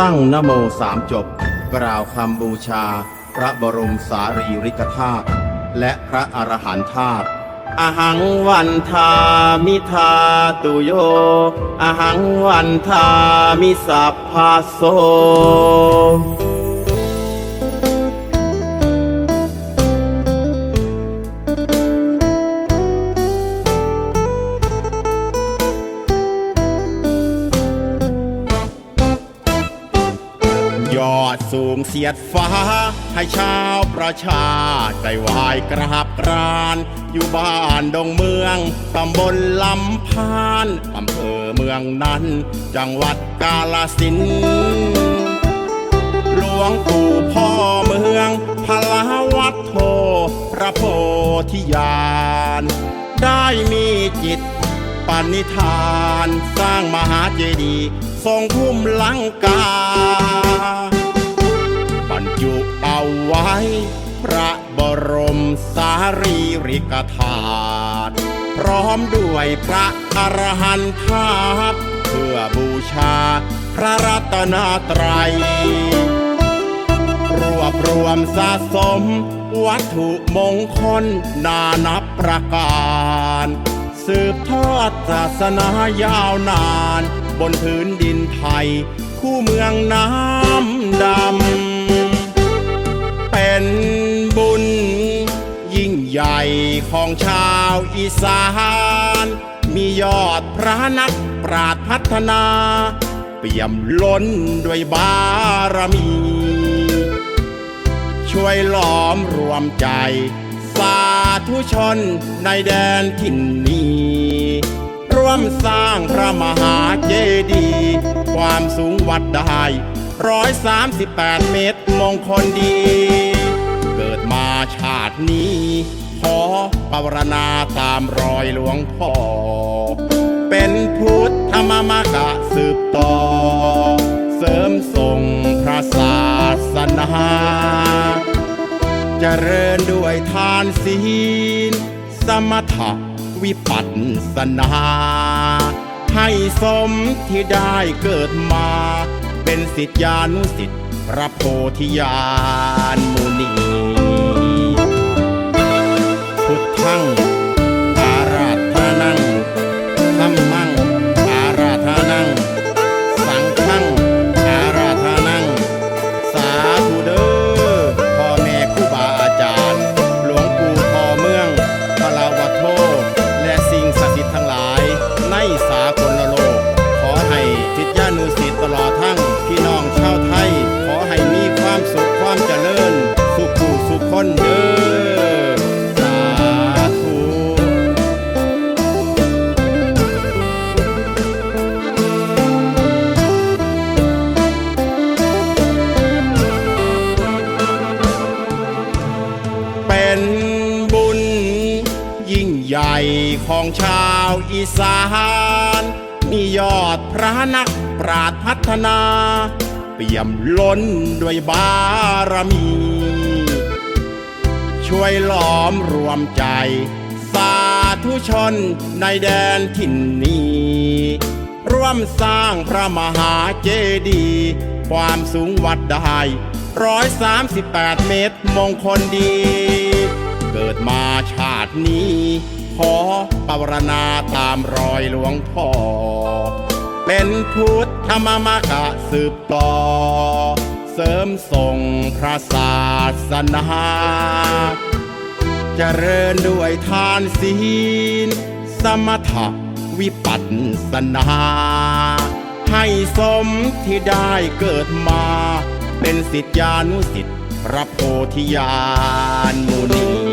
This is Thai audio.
ตั้งนโมสามจบ กล่าวคำบูชา พระบรมสารีริกธาตุและพระอรหันธาตุอหังวันทามิทาตุโย อหังวันทามิสัพพาโส ดสูงเสียดฟ้า ให้ชาวประชาได้ไหวายกราบกราน อยู่บ้านดงเมืองตำบลลำพานอำเภอเมืองนั้น จังหวัดกาลสินหลวงปู่พ่อเมืองพลาวัดโทพระโพธิญาณ ได้มีจิตปณิธานสร้างมหาเจดีย์ทรงพุ่มลังกา บรรจุเอาไว้ พระบรมสารีริกธาตุพร้อมด้วยพระอรหันธาตุเพื่อบูชาพระรัตนตรัย รวบรวมสะสม วัตถุมงคลนานับประการ สืบทอดศาสนายาวนาน บนพื้นดินไทย คู่เมืองน้ำดำ บุญ ยิ่งใหญ่ของชาวอีสาน มียอดพระนักปราดพัฒนา เปี่ยมล้นด้วยบารมี ช่วยหลอมรวมใจ สาธุชนในแดนถิ่นนี้ร่วมสร้างพระมหาเจดีย์ความสูงวัดได้ร้อยสามสิบแปดเมตรมงคลดี มาชาตินี้ ขอปรณาตามรอยหลวงพ่อ เป็นพุทธมามกะสืบต่อ เสริมส่งพระศาสนาจเจริญด้วยทานศีล สมถะวิปัสสนาให้สมที่ได้เกิดมา เป็นสิทธิานุสิทธิพระโพธิญาณมุนี พุ เป็นบุญ ยิ่งใหญ่ของชาวอีสาน มียอดพระนักปราดพัฒนา เปี่ยมล้นด้วยบารมี ช่วยหลอมรวมใจ สาธุชนในแดนถิ่นนี้ร่วมสร้างพระมหาเจดีย์ความสูงวัดได้ ร้อยสามสิบแปดเมตรมงคลดี เกิดมาชาตินี้ ขอปรณาตามรอยหลวงพ่อ เป็นพุทธมามกะสืบต่อ เสริมส่งพระศาสนาจเจริญด้วยทานศีล สมถะวิปัสสนา ให้สมที่ได้เกิดมา เป็นสิทธิานุสิทธิ์พระโพธิญาณมุนี